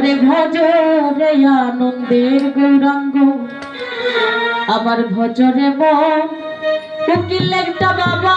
রে ভজরে আনন্দের গৌরাঙ্গ। আমার ভজরে মন একটা বাবা।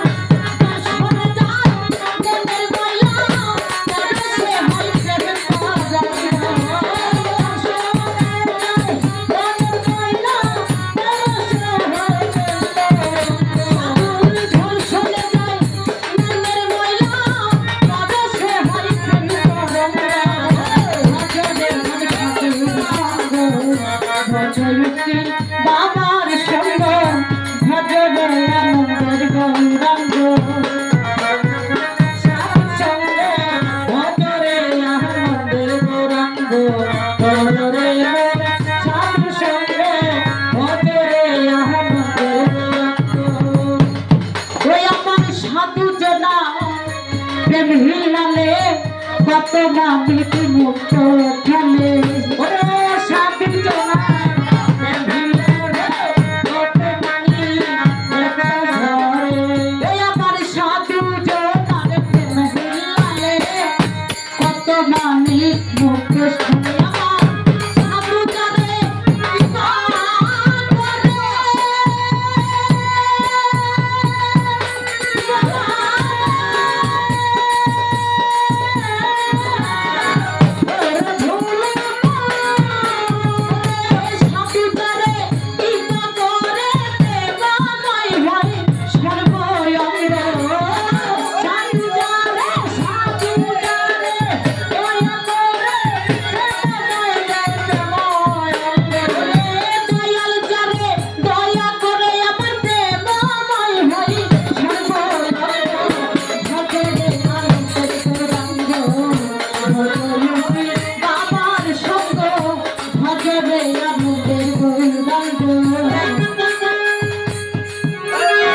বাবার সঙ্গ ভজন রামদের গৌরাঙ্গ। সাধু জনা প্রেম হিলালে কত না মৃত্যু মুক্ত খেলে জানি মুখ